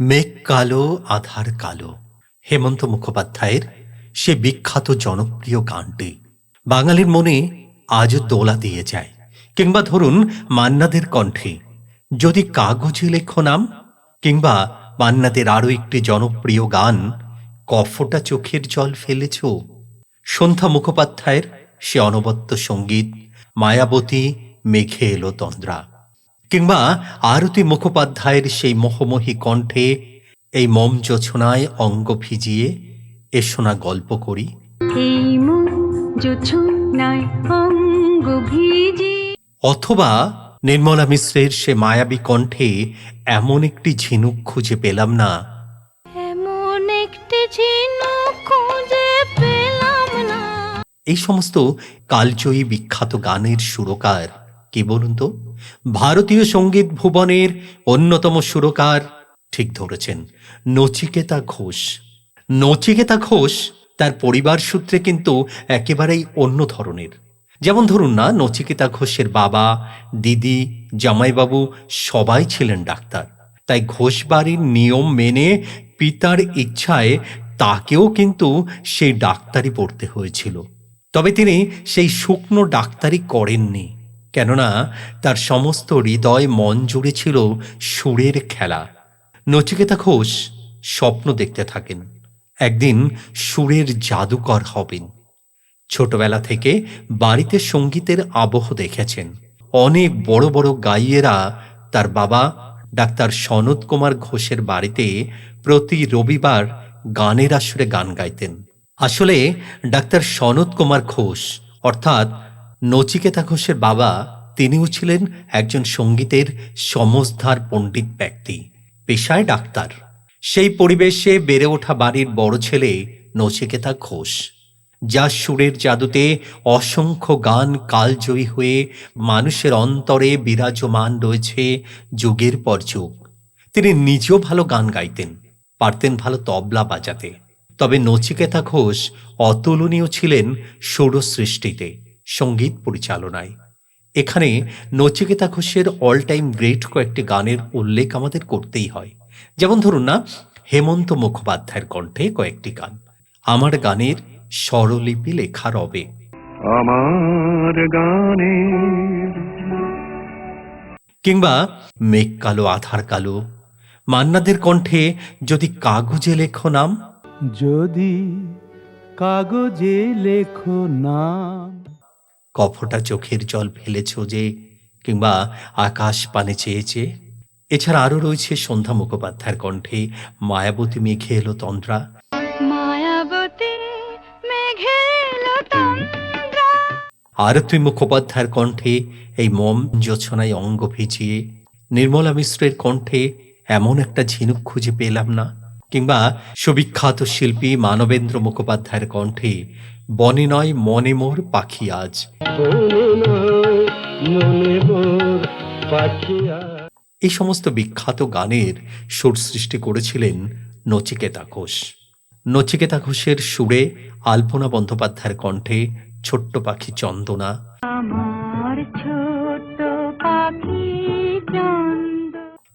মেঘ কালো, আধার কালো। হেমন্ত মুখোপাধ্যায়ের সে বিখ্যাত জনপ্রিয় গানটি বাঙালির মনে আজও দোলা দিয়ে যায়। কিংবা ধরুন মান্নাদের কণ্ঠে, যদি কাগজে লেখো নাম, কিংবা মান্নাদের আরও একটি জনপ্রিয় গান, কফটা চোখের জল ফেলেছ? সন্ধ্যা মুখোপাধ্যায়ের সে অনবদ্য সংগীত, মায়াবতী, মেঘে এলো তন্দ্রা। কিংবা আরতি মুখোপাধ্যায়ের সেই মোহময়ী কণ্ঠে এই মম যোছনায় অঙ্গ ভিজিয়ে এসো না গল্প করি। অথবা নির্মলা মিশ্রের সে মায়াবী কণ্ঠে এমন একটি ঝিনুক খুঁজে পেলাম না। এমন একটি ঝিনুক খুঁজে পেলাম না। এই সমস্ত কালজয়ী বিখ্যাত গানের সুরকার কি বলুন তো? ভারতীয় সংগীত ভুবনের অন্যতম সুরকার ঠিক ধরেছেন নচিকেতা ঘোষ। নচিকেতা ঘোষ তার পরিবার সূত্রে কিন্তু একেবারেই অন্য ধরনের। যেমন ধরুন না, নচিকেতা ঘোষের বাবা, দিদি, জামাইবাবু সবাই ছিলেন ডাক্তার। তাই ঘোষ বাড়ির নিয়ম মেনে পিতার ইচ্ছায় তাকেও কিন্তু সেই ডাক্তারি পড়তে হয়েছিল। তবে তিনি সেই শুকনো ডাক্তারি করেননি। কেননা তার সমস্ত হৃদয় মন জুড়ে ছিল সুরের খেলা। নচিকেতা ঘোষ স্বপ্ন দেখতে থাকেন। একদিন সুরের জাদুকর হবেন। ছোটবেলা থেকে বাড়িতে সঙ্গীতের আবহ দেখেছেন। অনেক বড় বড় গাইয়েরা তার বাবা ডাক্তার সনৎ কুমার ঘোষের বাড়িতে প্রতি রবিবার গানের আসরে গান গাইতেন। আসলে ডাক্তার সনৎ কুমার ঘোষ, অর্থাৎ নচিকেতা ঘোষের বাবা, তিনিও ছিলেন একজন সঙ্গীতের সমজধার পণ্ডিত ব্যক্তি, পেশায় ডাক্তার। সেই পরিবেশে বেড়ে ওঠা বাড়ির বড় ছেলে নচিকেতা ঘোষ, যা সুরের জাদুতে অসংখ্য গান কালজয়ী হয়ে মানুষের অন্তরে বিরাজমান রয়েছে যুগের পর যুগ। তিনি নিজেও ভালো গান গাইতেন, পারতেন ভালো তবলা বাজাতে। তবে নচিকেতা ঘোষ অতুলনীয় ছিলেন সুরসৃষ্টিতে। সংগীত পরিচালনায়। এখানে নচিকেতা ঘোষের অল টাইম গ্রেট কয়েকটি গানের উল্লেখ আমাদের করতেই হয়। যেমন ধরুন না হেমন্ত মুখোপাধ্যায়ের কণ্ঠে কয়েকটি গান। আমার গানের স্বরলিপি লেখা রবে আমার গানের কিংবা মেঘ কালো আধার কালো মান্নাদের কণ্ঠে যদি কাগজে লেখো নাম। যদি কাগজে লেখো নাম। কফটা চোখের জল ফেলেছ যে কিংবা আকাশ পানে চেয়েছে? এছাড়া আরও রয়েছে সন্ধ্যা মুখোপাধ্যায়ের কণ্ঠে মায়াবতী মেঘে এলো তন্দ্রা। আরতি মুখোপাধ্যায়ের কণ্ঠে এই মম যোছনায় অঙ্গ ভিজিয়ে নির্মলা মিশ্রের কণ্ঠে এমন একটা ঝিনুক খুঁজে পেলাম না কিংবা সুবিখ্যাত শিল্পী মানবেন্দ্র মুখোপাধ্যায়ের কণ্ঠে বনে নয় মনে মোর পাখি আজ। মনে মোর পাখিয়া এই সমস্ত বিখ্যাত গানের সুর সৃষ্টি করেছিলেন নচিকেতা ঘোষ। নচিকেতা ঘোষের সুরে আলপনা বন্দ্যোপাধ্যায়ের কণ্ঠে ছোট্ট পাখি চন্দনা।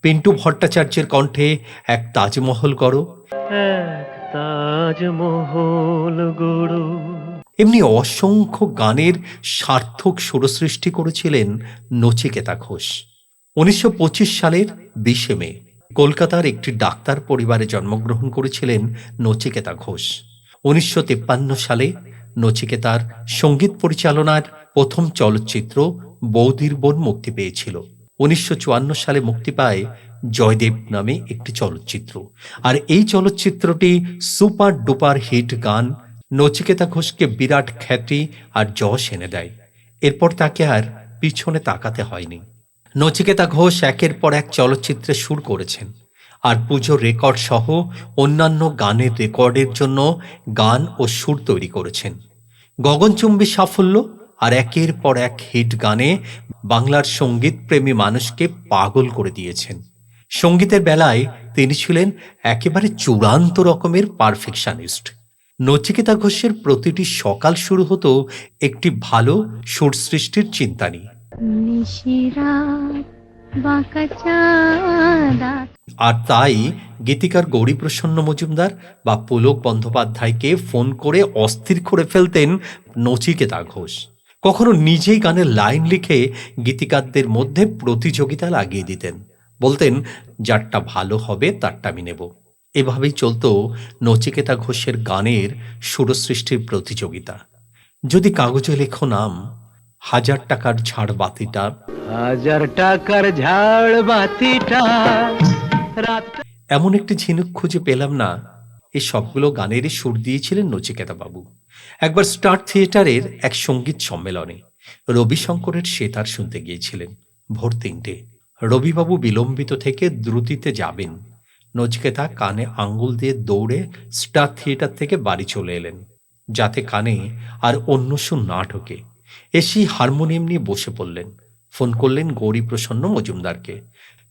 পিন্টু ভট্টাচার্যের কণ্ঠে এক তাজমহল করো এক তাজমহল গড়ো। এমনি অসংখ্য গানের সার্থক সুরসৃষ্টি করেছিলেন নচিকেতা ঘোষ। উনিশশো পঁচিশ সালের বিশে মে, কলকাতার একটি ডাক্তার পরিবারে জন্মগ্রহণ করেছিলেন নচিকেতা ঘোষ। উনিশশো সালে নচিকেতার সংগীত পরিচালনার প্রথম চলচ্চিত্র বৌদির বোন মুক্তি পেয়েছিল। উনিশশো চুয়ান্ন সালে মুক্তি পায় জয়দেব নামে একটি চলচ্চিত্র। আর এই চলচ্চিত্রটি সুপার ডুপার হিট গান নচিকেতা ঘোষকে বিরাট খ্যাতি আর যশ এনে দেয়। এরপর তাকে আর পিছনে তাকাতে হয়নি। নচিকেতা ঘোষ একের পর এক চলচ্চিত্রে সুর করেছেন। আর পুজোর রেকর্ড সহ অন্যান্য গানের রেকর্ডের জন্য গান ও সুর তৈরি করেছেন। গগনচুম্বী সাফল্য আর একের পর এক হিট গানে বাংলার সংগীত প্রেমী মানুষকে পাগল করে দিয়েছেন। সঙ্গীতের বেলায় তিনি ছিলেন একেবারে চূড়ান্ত রকমের পারফেকশনিস্ট। নচিকেতা ঘোষের প্রতিটি সকাল শুরু হতো একটি ভালো সুর সৃষ্টির চিন্তা নিয়ে। আর তাই গীতিকার গৌরীপ্রসন্ন মজুমদার বা পুলক বন্দ্যোপাধ্যায়কে ফোন করে অস্থির করে ফেলতেন নচিকেতা ঘোষ। কখনো নিজেই গানের লাইন লিখে গীতিকারদের মধ্যে প্রতিযোগিতা লাগিয়ে দিতেন। বলতেন যারটা ভালো হবে তারটা আমি নেব। এভাবেই চলতো নচিকেতা ঘোষের গানের সুরসৃষ্টির প্রতিযোগিতা। যদি কাগজে লেখো নাম হাজার টাকার ঝাড় বাতিটা। হাজার টাকার ঝাড় বাতিটা এমন একটি ঝিনুক খুঁজে পেলাম না। এই সবগুলো গানেরই সুর দিয়েছিলেন নচিকেতা বাবু। একবার স্টার থিয়েটারের এক সংগীত সম্মেলনে রবিশঙ্করের সেতার শুনতে গিয়েছিলেন ভোর তিনটে। রবিবাবু বিলম্বিত থেকে দ্রুতিতে যাবেন। নচিকেতা কানে আঙ্গুল দিয়ে দৌড়ে স্টার থিয়েটার থেকে বাড়ি চলে এলেন। যাতে কানে আর অন্য সুর না ঢোকে। এসেই হারমোনিয়াম নিয়ে বসে পড়লেন। ফোন করলেন গৌরীপ্রসন্ন মজুমদারকে।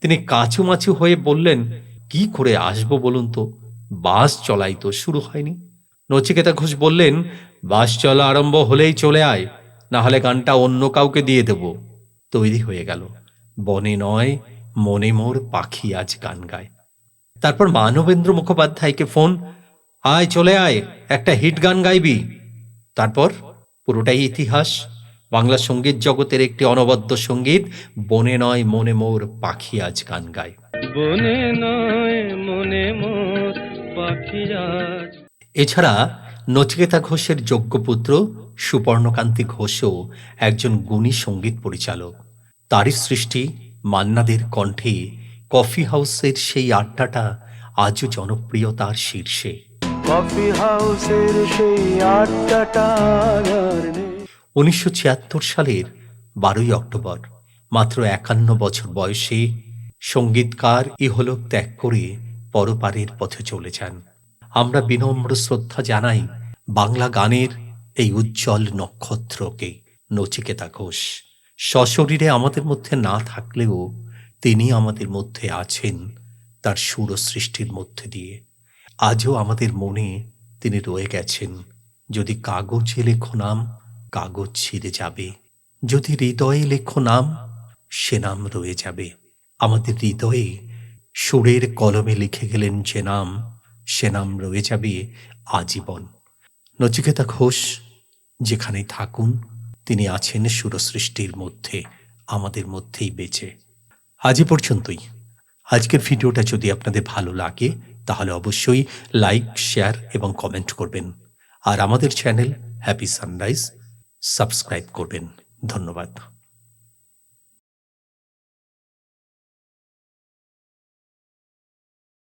তিনি কাঁচুমাচু হয়ে বললেন, কি করে আসব বলুন তো? বাস চলাই তো শুরু হয়নি। নচিকেতা ঘোষ বললেন, বাস চলা আরম্ভ হলেই চলে আয় না হলে গানটা অন্য কাউকে দিয়ে দেব। তৈরি হয়ে গেল। বনে নয়, মনে মোর পাখি আজ গান গায়। তারপর মানবেন্দ্র মুখোপাধ্যায়কে ফোন আয় চলে আয় একটা হিট গান গাইবি। তারপর পুরোটাই ইতিহাস বাংলা সংগীত জগতের একটি অনবদ্য সংগীত বনে নয় মনে মোর পাখি আজ গান গায়। বনে নয় মনে মোর পাখি আজ এছাড়া নচিকেতা ঘোষের যোগ্য পুত্র সুপর্ণকান্তি ঘোষও একজন গুণী সংগীত পরিচালক। তারই সৃষ্টি মান্নাদের কণ্ঠে কফি হাউসের সেই আড্ডাটা আজও জনপ্রিয়তার শীর্ষে। কফি হাউসের সেই আড্ডাটা উনিশশো ছিয়াত্তর সালের বারোই অক্টোবর মাত্র একান্ন বছর বয়সে সঙ্গীতকার ইহলোক ত্যাগ করে পরপারের পথে চলে যান। আমরা বিনম্র শ্রদ্ধা জানাই বাংলা গানের এই উজ্জ্বল নক্ষত্রকে নচিকেতা ঘোষ। সশরীরে আমাদের মধ্যে না থাকলেও তিনি আমাদের মধ্যে আছেন, তার সুর সৃষ্টির মধ্যে দিয়ে। আজও আমাদের মনে তিনি রয়ে গেছেন। যদি কাগজে লেখো নাম, কাগজ ছিঁড়ে যাবে। যদি হৃদয়ে লেখো নাম, সে নাম রয়ে যাবে। আমাদের হৃদয়ে সুরের কলমে লিখে গেলেন যে নাম, সে নাম রয়ে যাবে আজীবন। নচিকেতা ঘোষ, যেখানেই থাকুন, তিনি আছেন সুরসৃষ্টির মধ্যে, আমাদের মধ্যেই বেঁচে। আজ এ পর্যন্তই। আজকের ভিডিওটা যদি আপনাদের ভালো লাগে, তাহলে অবশ্যই লাইক, শেয়ার এবং কমেন্ট করবেন। আর আমাদের চ্যানেল হ্যাপি সানরাইজ সাবস্ক্রাইব করবেন। ধন্যবাদ।